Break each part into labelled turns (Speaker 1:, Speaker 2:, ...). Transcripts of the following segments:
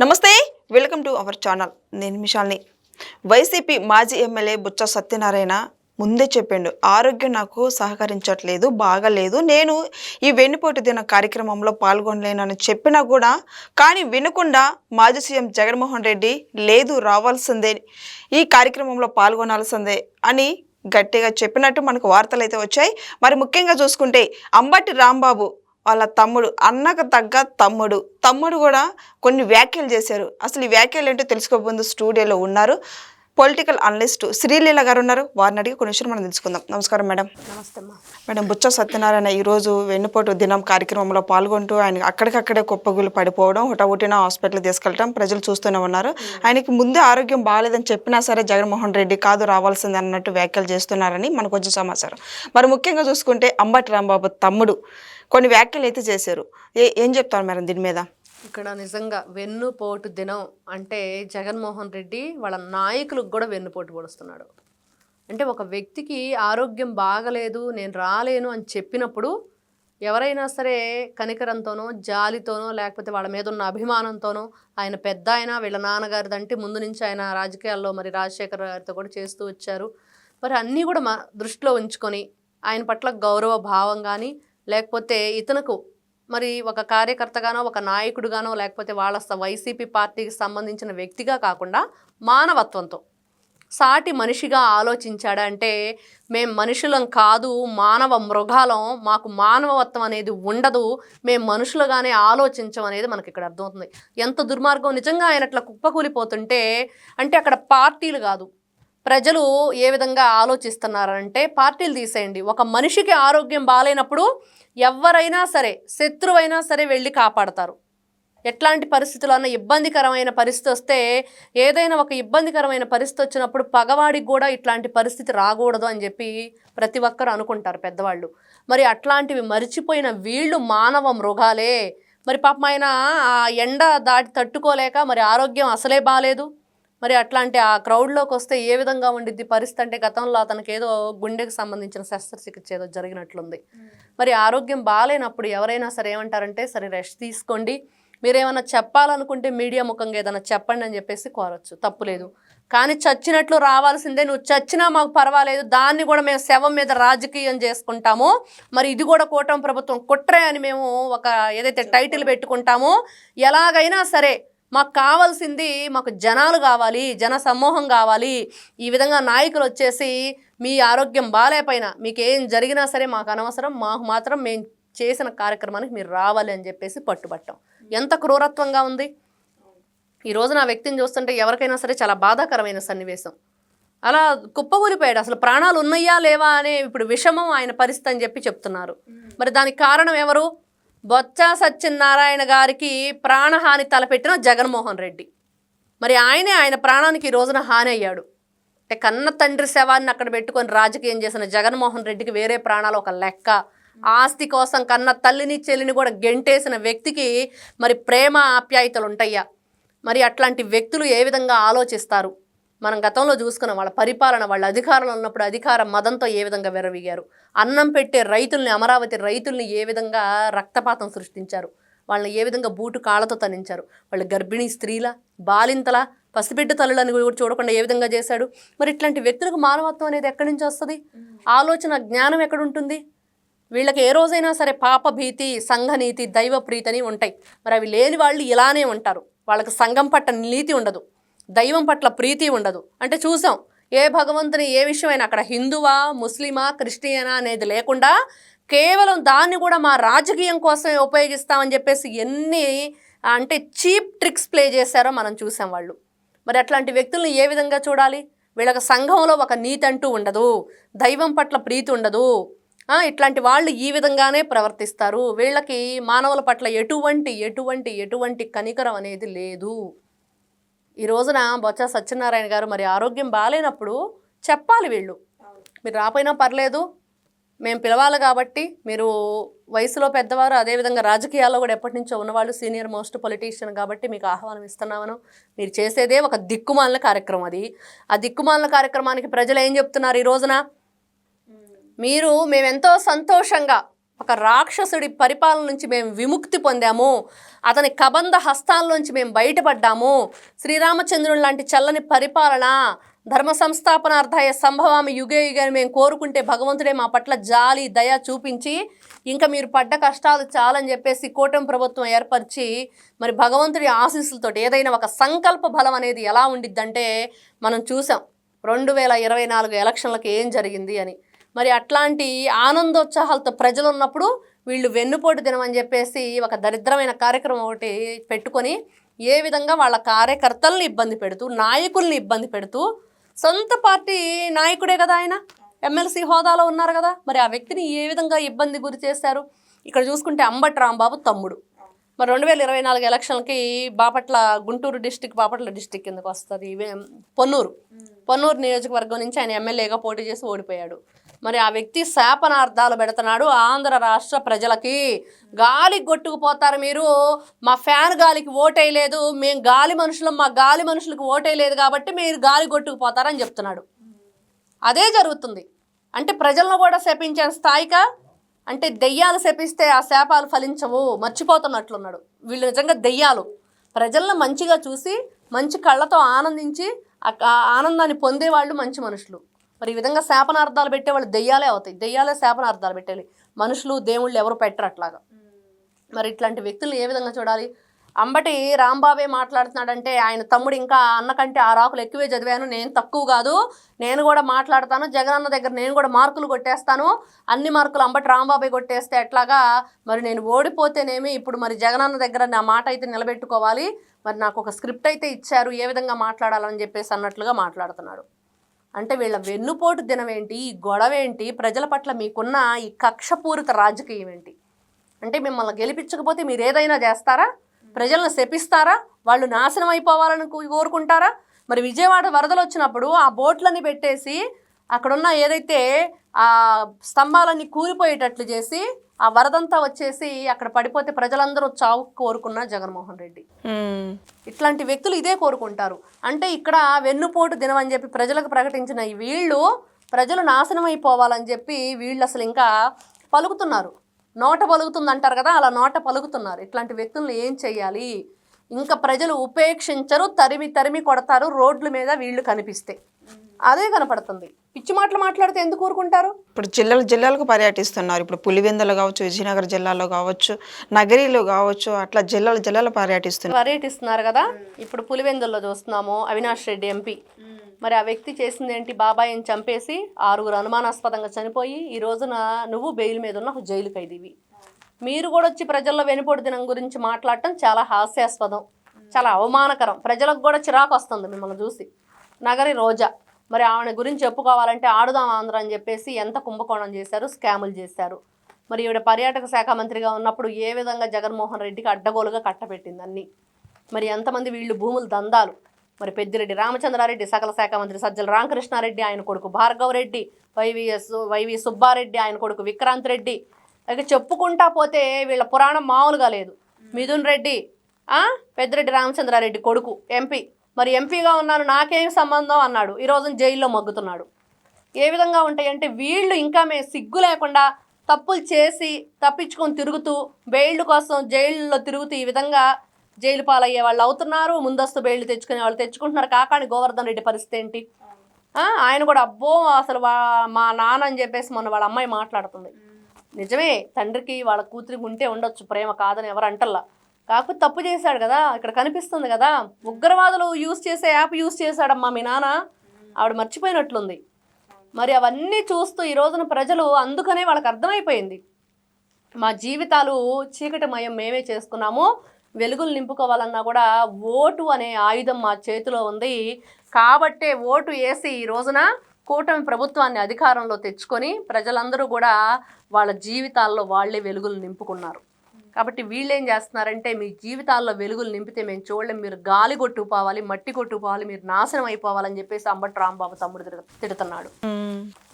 Speaker 1: నమస్తే welcome to our channel. నేను మిషాల్ని. వైసీపీ మాజీ ఎమ్మెల్యే బుచ్చ సత్యనారాయణ ముందే చెప్పిండు ఆరోగ్యం నాకు సహకరించట్లేదు బాగలేదు. నేను ఈ వెన్నుపోటు దిన కార్యక్రమంలో పాల్గొనలేనని చెప్పినా కూడా కానీ వినకుండా మాజీ సీఎం జగన్మోహన్ రెడ్డి లేదు రావాల్సిందే ఈ కార్యక్రమంలో పాల్గొనాల్సిందే అని గట్టిగా చెప్పినట్టు మనకు వార్తలు అయితే వచ్చాయి. మరి ముఖ్యంగా చూసుకుంటే అంబటి రాంబాబు వాళ్ళ తమ్ముడు అన్నకు తగ్గ తమ్ముడు. తమ్ముడు కూడా కొన్ని వ్యాఖ్యలు చేశారు. అసలు ఈ వ్యాఖ్యలు ఏంటో తెలుసుకోబోదు స్టూడియోలో ఉన్నారు పొలిటికల్ అనలిస్ట్ శ్రీలీల గారు ఉన్నారు. వారిని అడిగి కొన్ని విషయాలు మనం తెలుసుకుందాం. నమస్కారం మేడం.
Speaker 2: నమస్తే
Speaker 1: మేడం బుచ్చ సత్యనారాయణ ఈరోజు వెన్నుపోటు దినం కార్యక్రమంలో పాల్గొంటూ ఆయన అక్కడికక్కడే కుప్పగులు పడిపోవడం హుటాహుటిన హాస్పిటల్ తీసుకెళ్ళటం ప్రజలు చూస్తూనే ఉన్నారు. ఆయనకి ముందే ఆరోగ్యం బాగాలేదని చెప్పినా సరే జగన్మోహన్ రెడ్డి కాదు రావాల్సింది అన్నట్టు వ్యాఖ్యలు చేస్తున్నారని మనకు కొంచెం సమాచారం. మరి ముఖ్యంగా చూసుకుంటే అంబటి రాంబాబు తమ్ముడు. కొన్ని వ్యాఖ్యలు అయితే చేశారు. ఏ ఏం చెప్తారు మేడం దీని మీద?
Speaker 2: ఇక్కడ నిజంగా వెన్నుపోటు దినం అంటే జగన్మోహన్ రెడ్డి వాళ్ళ నాయకులకు కూడా వెన్నుపోటు పొడుస్తున్నాడు. అంటే ఒక వ్యక్తికి ఆరోగ్యం బాగలేదు నేను రాలేను అని చెప్పినప్పుడు ఎవరైనా సరే కనికరంతోనో జాలితోనో లేకపోతే వాళ్ళ మీద ఉన్న అభిమానంతోనో ఆయన పెద్ద ఆయన వీళ్ళ నాన్నగారిదంటే ముందు నుంచి ఆయన రాజకీయాల్లో మరి రాజశేఖర్ గారితో కూడా చేస్తూ వచ్చారు. మరి అన్నీ కూడా మా దృష్టిలో ఉంచుకొని ఆయన పట్ల గౌరవ భావం కానీ లేకపోతే ఇతనుకు మరి ఒక కార్యకర్తగానో ఒక నాయకుడుగానో లేకపోతే వాళ్ళ వైసీపీ పార్టీకి సంబంధించిన వ్యక్తిగా కాకుండా మానవత్వంతో. సాటి మనిషిగా ఆలోచించాడు అంటే మేం మనుషులం కాదు మానవ మృగాలం మాకు మానవత్వం అనేది ఉండదు మేము మనుషులుగానే ఆలోచించం అనేది మనకి ఇక్కడ అర్థమవుతుంది. ఎంత దుర్మార్గం నిజంగా ఆయన అట్లా కుప్పకూలిపోతుంటే అంటే అక్కడ పార్టీలు కాదు ప్రజలు ఏ విధంగా ఆలోచిస్తున్నారంటే పార్టీలు తీసేయండి. ఒక మనిషికి ఆరోగ్యం బాగాలేనప్పుడు ఎవరైనా సరే శత్రువైనా సరే వెళ్ళి కాపాడతారు. ఎట్లాంటి పరిస్థితులు అన్న ఇబ్బందికరమైన పరిస్థితి వస్తే ఏదైనా ఒక ఇబ్బందికరమైన పరిస్థితి వచ్చినప్పుడు పగవాడికి కూడా ఇట్లాంటి పరిస్థితి రాకూడదు అని చెప్పి ప్రతి ఒక్కరు అనుకుంటారు పెద్దవాళ్ళు. మరి అట్లాంటివి మరిచిపోయిన వీళ్ళు మానవ మృగాలే. మరి పాపం ఆయన ఆ ఎండ దాటి తట్టుకోలేక మరి ఆరోగ్యం అసలే బాగాలేదు మరి అట్లాంటి ఆ క్రౌడ్లోకి వస్తే ఏ విధంగా ఉండిద్ది పరిస్థితి? అంటే గతంలో అతనికి ఏదో గుండెకి సంబంధించిన శస్త్రచికిత్స ఏదో జరిగినట్లుంది. మరి ఆరోగ్యం బాగాలేనప్పుడు ఎవరైనా సరే ఏమంటారంటే సరే రెస్ట్ తీసుకోండి. మీరేమైనా చెప్పాలనుకుంటే మీడియా ముఖంగా ఏదైనా చెప్పండి అని చెప్పేసి కోరొచ్చు. తప్పులేదు కానీ చచ్చినట్లు రావాల్సిందే. నువ్వు చచ్చినా మాకు పర్వాలేదు. దాన్ని కూడా మేము శవం మీద రాజకీయం చేసుకుంటాము. మరి ఇది కూడా కూటమి ప్రభుత్వం కుట్రే అని మేము ఒక ఏదైతే టైటిల్ పెట్టుకుంటామో ఎలాగైనా సరే మాకు కావాల్సింది మాకు జనాలు కావాలి జన సమూహం కావాలి. ఈ విధంగా నాయకులు వచ్చేసి మీ ఆరోగ్యం బాగాలేపైనా మీకు ఏం జరిగినా సరే మాకు అనవసరం మాకు మాత్రం మేము చేసిన కార్యక్రమానికి మీరు రావాలి అని చెప్పేసి పట్టుబట్టాం. ఎంత క్రూరత్వంగా ఉంది. ఈ రోజు నా వ్యక్తిని చూస్తుంటే ఎవరికైనా సరే చాలా బాధాకరమైన సన్నివేశం. అలా కుప్పకూలిపోయాడు. అసలు ప్రాణాలు ఉన్నాయా లేవా అనే ఇప్పుడు విషమం ఆయన పరిస్థితి అని చెప్పి చెప్తున్నారు. మరి దానికి కారణం ఎవరు? బొత్స సత్యనారాయణ గారికి ప్రాణహాని తలపెట్టిన జగన్మోహన్ రెడ్డి. మరి ఆయనే ఆయన ప్రాణానికి ఈ రోజున హాని అయ్యాడు అంటే కన్న తండ్రి శవాన్ని అక్కడ పెట్టుకొని రాజకీయం చేసిన జగన్మోహన్ రెడ్డికి వేరే ప్రాణాలు ఒక లెక్క. ఆస్తి కోసం కన్న తల్లిని చెల్లిని కూడా గెంటేసిన వ్యక్తికి మరి ప్రేమ ఆప్యాయతలు ఉంటాయా? మరి అట్లాంటి వ్యక్తులు ఏ విధంగా ఆలోచిస్తారు? మనం గతంలో చూసుకున్నాం వాళ్ళ పరిపాలన వాళ్ళ అధికారంలో ఉన్నప్పుడు అధికార మదంతో ఏ విధంగా వెరవిగారు అన్నం పెట్టే రైతుల్ని అమరావతి రైతుల్ని ఏ విధంగా రక్తపాతం సృష్టించారు? వాళ్ళని ఏ విధంగా బూటు కాళ్ళతో తనించారు వాళ్ళ గర్భిణీ స్త్రీల బాలింతల పసిబిడ్డ తల్లులని కూడా చూడకుండా ఏ విధంగా చేశాడు? మరి ఇట్లాంటి వ్యక్తులకు మానవత్వం అనేది ఎక్కడి నుంచి వస్తుంది? ఆలోచన జ్ఞానం ఎక్కడుంటుంది? వీళ్ళకి ఏ రోజైనా సరే పాప భీతి సంఘనీతి దైవ ప్రీతని ఉంటాయి. మరి అవి లేని వాళ్ళు ఇలానే ఉంటారు. వాళ్ళకి సంఘం పట్ల నీతి ఉండదు. దైవం పట్ల ప్రీతి ఉండదు. అంటే చూసాం ఏ భగవంతుని ఏ విషయమైనా అక్కడ హిందువా ముస్లిమా క్రిస్టియనా అనేది లేకుండా కేవలం దాన్ని కూడా మా రాజకీయం కోసమే ఉపయోగిస్తామని చెప్పేసి ఎన్ని అంటే చీప్ ట్రిక్స్ ప్లే చేశారో మనం చూసాం వాళ్ళు. మరి అట్లాంటి వ్యక్తులను ఏ విధంగా చూడాలి? వీళ్ళకి సంఘంలో ఒక నీతి అంటూ ఉండదు దైవం పట్ల ప్రీతి ఉండదు. ఇట్లాంటి వాళ్ళు ఈ విధంగానే ప్రవర్తిస్తారు. వీళ్ళకి మానవుల పట్ల ఎటువంటి ఎటువంటి ఎటువంటి కనికరం అనేది లేదు. ఈ రోజున బొత్స సత్యనారాయణ గారు మరి ఆరోగ్యం బాగాలేనప్పుడు చెప్పాలి వీళ్ళు. మీరు రాపోయినా పర్లేదు మేము పిలవాలి కాబట్టి మీరు వయసులో పెద్దవారు అదేవిధంగా రాజకీయాల్లో కూడా ఎప్పటి నుంచో ఉన్నవాళ్ళు సీనియర్ మోస్ట్ పొలిటీషియన్ కాబట్టి మీకు ఆహ్వానం ఇస్తున్నామను. మీరు చేసేదే ఒక దిక్కుమాలిన కార్యక్రమం అది. ఆ దిక్కుమాలిన కార్యక్రమానికి ప్రజలు ఏం చెప్తున్నారు ఈ రోజున? మీరు మేమెంతో సంతోషంగా ఒక రాక్షసుడి పరిపాలన నుంచి మేము విముక్తి పొందాము. అతని కబంధ హస్తాల్లోంచి మేము బయటపడ్డాము. శ్రీరామచంద్రుని లాంటి చల్లని పరిపాలన ధర్మ సంస్థాపనార్థాయ సంభవామి యుగే యుగే మేము కోరుకుంటే భగవంతుడే మా పట్ల జాలి దయ చూపించి ఇంకా మీరు పడ్డ కష్టాలు చాలని చెప్పేసి కూటమి ప్రభుత్వం ఏర్పరిచి మరి భగవంతుడి ఆశీస్సులతోటి ఏదైనా ఒక సంకల్ప బలం అనేది ఎలా ఉండిద్దంటే మనం చూసాం. రెండు వేల ఇరవై నాలుగు ఎలక్షన్లకు ఏం జరిగింది అని. మరి అట్లాంటి ఆనందోత్సాహాలతో ప్రజలు ఉన్నప్పుడు వీళ్ళు వెన్నుపోటు దినం అని చెప్పేసి ఒక దరిద్రమైన కార్యక్రమం ఒకటి పెట్టుకొని ఏ విధంగా వాళ్ళ కార్యకర్తల్ని ఇబ్బంది పెడుతూ నాయకుల్ని ఇబ్బంది పెడుతూ సొంత పార్టీ నాయకుడే కదా ఆయన? ఎమ్మెల్సీ హోదాలో ఉన్నారు కదా. మరి ఆ వ్యక్తిని ఏ విధంగా ఇబ్బంది గురి చేశారు? ఇక్కడ చూసుకుంటే అంబటి రాంబాబు తమ్ముడు. మరి రెండు వేల ఇరవై నాలుగు ఎలక్షన్కి బాపట్ల గుంటూరు డిస్టిక్ బాపట్ల డిస్టిక్ కిందకు వస్తుంది. ఇవే పొన్నూరు. పొన్నూరు నియోజకవర్గం నుంచి ఆయన ఎమ్మెల్యేగా పోటీ చేసి ఓడిపోయాడు. మరి ఆ వ్యక్తి శాపనార్థాలు పెడుతున్నాడు. ఆంధ్ర రాష్ట్ర ప్రజలకి గాలి కొట్టుకుపోతారు మీరు. మా ఫ్యాన్ గాలికి ఓటేయలేదు. మేము గాలి మనుషులం మా గాలి మనుషులకు ఓటేయలేదు కాబట్టి మీరు గాలి కొట్టుకుపోతారని చెప్తున్నాడు. అదే జరుగుతుంది. అంటే ప్రజలను కూడా శపించే స్థాయిక అంటే దెయ్యాలు శపిస్తే ఆ శాపాలు ఫలించవు. మర్చిపోతున్నట్లున్నాడు. వీళ్ళు నిజంగా దెయ్యాలు. ప్రజలను మంచిగా చూసి మంచి కళ్ళతో ఆనందించి ఆ ఆనందాన్ని పొందేవాళ్ళు మంచి మనుషులు. మరి ఈ విధంగా శాపనార్థాలు పెట్టేవాళ్ళు దెయ్యాలే అవుతాయి. దెయ్యాలే శాపనార్థాలు పెట్టాలి మనుషులు దేవుళ్ళు ఎవరు పెట్టరు అట్లాగా. మరి ఇట్లాంటి వ్యక్తులను ఏ విధంగా చూడాలి? అంబటి రాంబాబే మాట్లాడుతున్నాడంటే ఆయన తమ్ముడు ఇంకా అన్నకంటే ఆ రాకులు ఎక్కువే చదివాను. నేను తక్కువ కాదు. నేను కూడా మాట్లాడతాను. జగనన్న దగ్గర నేను కూడా మార్కులు కొట్టేస్తాను. అన్ని మార్కులు అంబటి రాంబాబే కొట్టేస్తే ఎట్లాగా? మరి నేను ఓడిపోతేనేమి ఇప్పుడు మరి జగనన్న దగ్గర నా మాట అయితే నిలబెట్టుకోవాలి. మరి నాకు ఒక స్క్రిప్ట్ అయితే ఇచ్చారు. ఏ విధంగా మాట్లాడాలని చెప్పేసి అన్నట్లుగా మాట్లాడుతున్నాడు. అంటే వీళ్ళ వెన్నుపోటు దినం ఏంటి ఈ గొడవ ఏంటి ప్రజల పట్ల మీకున్న ఈ కక్షపూరిత రాజకీయం ఏంటి? అంటే మిమ్మల్ని గెలిపించకపోతే మీరు ఏదైనా చేస్తారా? ప్రజలను శపిస్తారా? వాళ్ళు నాశనం అయిపోవాలని కోరుకుంటారా? మరి విజయవాడ వరదలు వచ్చినప్పుడు ఆ బోట్లని పెట్టేసి అక్కడున్న ఏదైతే ఆ స్తంభాలన్నీ కూలిపోయేటట్లు చేసి ఆ వరదంతా వచ్చేసి అక్కడ పడిపోతే ప్రజలందరూ చావు కోరుకున్న జగన్మోహన్ రెడ్డి. ఇట్లాంటి వ్యక్తులు ఇదే కోరుకుంటారు. అంటే ఇక్కడ వెన్నుపోటు దినం అని చెప్పి ప్రజలకు ప్రకటించిన ఈ వీళ్ళు ప్రజలు నాశనం అయిపోవాలని చెప్పి వీళ్ళు అసలు ఇంకా పలుకుతున్నారు. నోట పలుకుతుంది అంటారు కదా అలా నోట పలుకుతున్నారు. ఇట్లాంటి వ్యక్తులను ఏం చెయ్యాలి? ఇంకా ప్రజలు ఉపేక్షించరు తరిమి తరిమి కొడతారు రోడ్ల మీద వీళ్ళు కనిపిస్తే. అదే కనపడుతుంది. పిచ్చి మాటలు మాట్లాడితే ఎందుకు ఊరుకుంటారు?
Speaker 1: ఇప్పుడు జిల్లాలు జిల్లాలకు పర్యటిస్తున్నారు. ఇప్పుడు పులివెందులు కావచ్చు విజయనగరం జిల్లాలో కావచ్చు నగరీలో కావచ్చు అట్లా జిల్లాలు జిల్లాలు పర్యటిస్తున్నారు.
Speaker 2: పర్యటిస్తున్నారు కదా? ఇప్పుడు పులివెందుల్లో చూస్తున్నాము అవినాష్ రెడ్డి ఎంపీ. మరి ఆ వ్యక్తి చేసింది ఏంటి? బాబాయిని చంపేసి ఆరుగురు అనుమానాస్పదంగా చనిపోయి ఈ రోజున నువ్వు బెయిల్ మీద ఉన్న జైలు ఖైదీవి. మీరు కూడా వచ్చి ప్రజల్లో వెనుపోటు దినం గురించి మాట్లాడటం చాలా హాస్యాస్పదం చాలా అవమానకరం. ప్రజలకు కూడా చిరాకు వస్తుంది మిమ్మల్ని చూసి. నగరి రోజా. మరి ఆమె గురించి చెప్పుకోవాలంటే ఆడుదాం ఆంధ్ర అని చెప్పేసి ఎంత కుంభకోణం చేశారు స్కాములు చేశారు. మరి ఈవిడ పర్యాటక శాఖ మంత్రిగా ఉన్నప్పుడు ఏ విధంగా జగన్మోహన్ రెడ్డికి అడ్డగోలుగా కట్టబెట్టింది అన్ని? మరి ఎంతమంది వీళ్ళు భూములు దందాలు? మరి పెద్దిరెడ్డి రామచంద్రారెడ్డి సకల శాఖ మంత్రి సజ్జల రామకృష్ణారెడ్డి ఆయన కొడుకు భార్గవ రెడ్డి వైవిఎస్ వైవి సుబ్బారెడ్డి ఆయన కొడుకు విక్రాంత్ రెడ్డి. ఇక చెప్పుకుంటా పోతే వీళ్ళ పురాణం మామూలుగా లేదు. మిథున్ రెడ్డి పెద్దిరెడ్డి రామచంద్రారెడ్డి కొడుకు ఎంపీ. మరి ఎంపీగా ఉన్నాను నాకేం సంబంధం అన్నాడు. ఈ రోజున జైల్లో మగ్గుతున్నాడు. ఏ విధంగా ఉంటాయంటే వీళ్ళు ఇంకా మే సిగ్గు లేకుండా తప్పులు చేసి తప్పించుకొని తిరుగుతూ బెయిల్ కోసం జైల్లో తిరుగుతూ ఈ విధంగా జైలు పాలయ్యే వాళ్ళు అవుతున్నారు. ముందస్తు బెయిల్ తెచ్చుకునే వాళ్ళు తెచ్చుకుంటున్నారు. కాకాని గోవర్ధన్ రెడ్డి పరిస్థితి ఏంటి? ఆయన కూడా అబ్బో అసలు వా- మా నాన్న అని చెప్పేసి మొన్న వాళ్ళ అమ్మాయి మాట్లాడుతుంది. నిజమే తండ్రికి వాళ్ళ కూతురికి ఉంటే ఉండొచ్చు ప్రేమ కాదని ఎవరు అంటల్లా. కాకపోతే తప్పు చేశాడు కదా ఇక్కడ కనిపిస్తుంది కదా ఉగ్రవాదులు యూజ్ చేసే యాప్ యూజ్ చేశాడమ్మా మీ నాన్న. ఆవిడ మర్చిపోయినట్లుంది. మరి అవన్నీ చూస్తూ ఈ రోజున ప్రజలు అందుకనే వాళ్ళకి అర్థమైపోయింది. మా జీవితాలు చీకటిమయం మేమే చేసుకున్నాము. వెలుగులు నింపుకోవాలన్నా కూడా ఓటు అనే ఆయుధం మా చేతిలో ఉంది. కాబట్టే ఓటు వేసి ఈ రోజున కూటమి ప్రభుత్వాన్ని అధికారంలో తెచ్చుకొని ప్రజలందరూ కూడా వాళ్ళ జీవితాల్లో వాళ్ళే వెలుగులు నింపుకున్నారు. కాబట్టి వీళ్ళు ఏం చేస్తున్నారంటే మీ జీవితాల్లో వెలుగులు నింపితే మేము చూడలేం. మీరు గాలి కొట్టుకుపోవాలి మట్టి కొట్టుకుపోవాలి మీరు నాశనం అయిపోవాలని చెప్పేసి అంబటి రాంబాబు తమ్ముడు తిడు- తిడుతున్నాడు.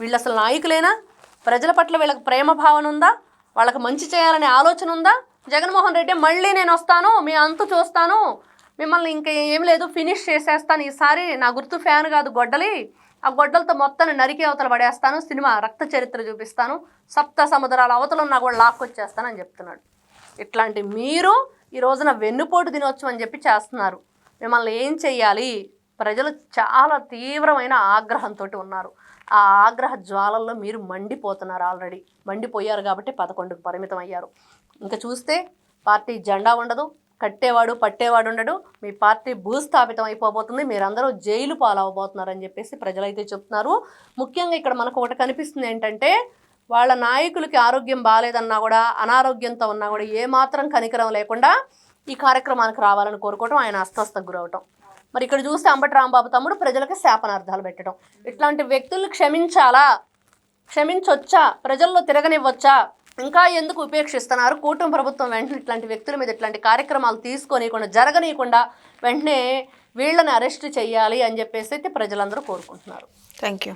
Speaker 2: వీళ్ళు అసలు నాయకులేనా? ప్రజల పట్ల వీళ్ళకి ప్రేమ భావన ఉందా? వాళ్ళకి మంచి చేయాలనే ఆలోచన ఉందా? జగన్మోహన్ రెడ్డి మళ్ళీ నేను వస్తాను మీ అంతు చూస్తాను మిమ్మల్ని ఇంకా ఏం లేదు ఫినిష్ చేసేస్తాను. ఈసారి నా గుర్తు ఫ్యాన్ కాదు గొడ్డలి. ఆ గొడ్డలతో మొత్తాన్ని నరికి అవతల పడేస్తాను సినిమా రక్త చరిత్ర చూపిస్తాను సప్త సముద్రాల అవతల ఉన్నా కూడా లాక్కొచ్చేస్తానని చెప్తున్నాడు. ఇట్లాంటి మీరు ఈ రోజున వెన్నుపోటు తినవచ్చు అని చెప్పి చేస్తున్నారు. మిమ్మల్ని ఏం చెయ్యాలి? ప్రజలు చాలా తీవ్రమైన ఆగ్రహంతో ఉన్నారు. ఆ ఆగ్రహ జ్వాలల్లో మీరు మండిపోతున్నారు ఆల్రెడీ. మండిపోయారు కాబట్టి పదకొండుకు పరిమితం అయ్యారు. ఇంకా చూస్తే పార్టీ జెండా ఉండదు కట్టేవాడు పట్టేవాడు ఉండడు. మీ పార్టీ భూస్థాపితం అయిపోబోతుంది. మీరందరూ జైలు పాలవబోతున్నారని చెప్పేసి ప్రజలైతే చెప్తున్నారు. ముఖ్యంగా ఇక్కడ మనకు ఒకటి కనిపిస్తుంది ఏంటంటే వాళ్ళ నాయకులకి ఆరోగ్యం బాగాలేదన్నా కూడా అనారోగ్యంతో ఉన్నా కూడా ఏమాత్రం కనికరం లేకుండా ఈ కార్యక్రమానికి రావాలని కోరుకోవటం ఆయన అస్వస్థకు గురవటం. మరి ఇక్కడ చూస్తే అంబటి రాంబాబు తమ్ముడు ప్రజలకు శాపనార్థాలు పెట్టడం ఇట్లాంటి వ్యక్తుల్ని క్షమించాలా? క్షమించొచ్చా? ప్రజల్లో తిరగనివ్వచ్చా? ఇంకా ఎందుకు ఉపేక్షిస్తున్నారు? కూటమి ప్రభుత్వం వెంటనే ఇట్లాంటి వ్యక్తుల మీద ఇట్లాంటి కార్యక్రమాలు తీసుకొనియకుండా జరగనీయకుండా వెంటనే వీళ్ళని అరెస్ట్ చేయాలి అని చెప్పేసి అయితే ప్రజలందరూ కోరుకుంటున్నారు.
Speaker 1: Thank you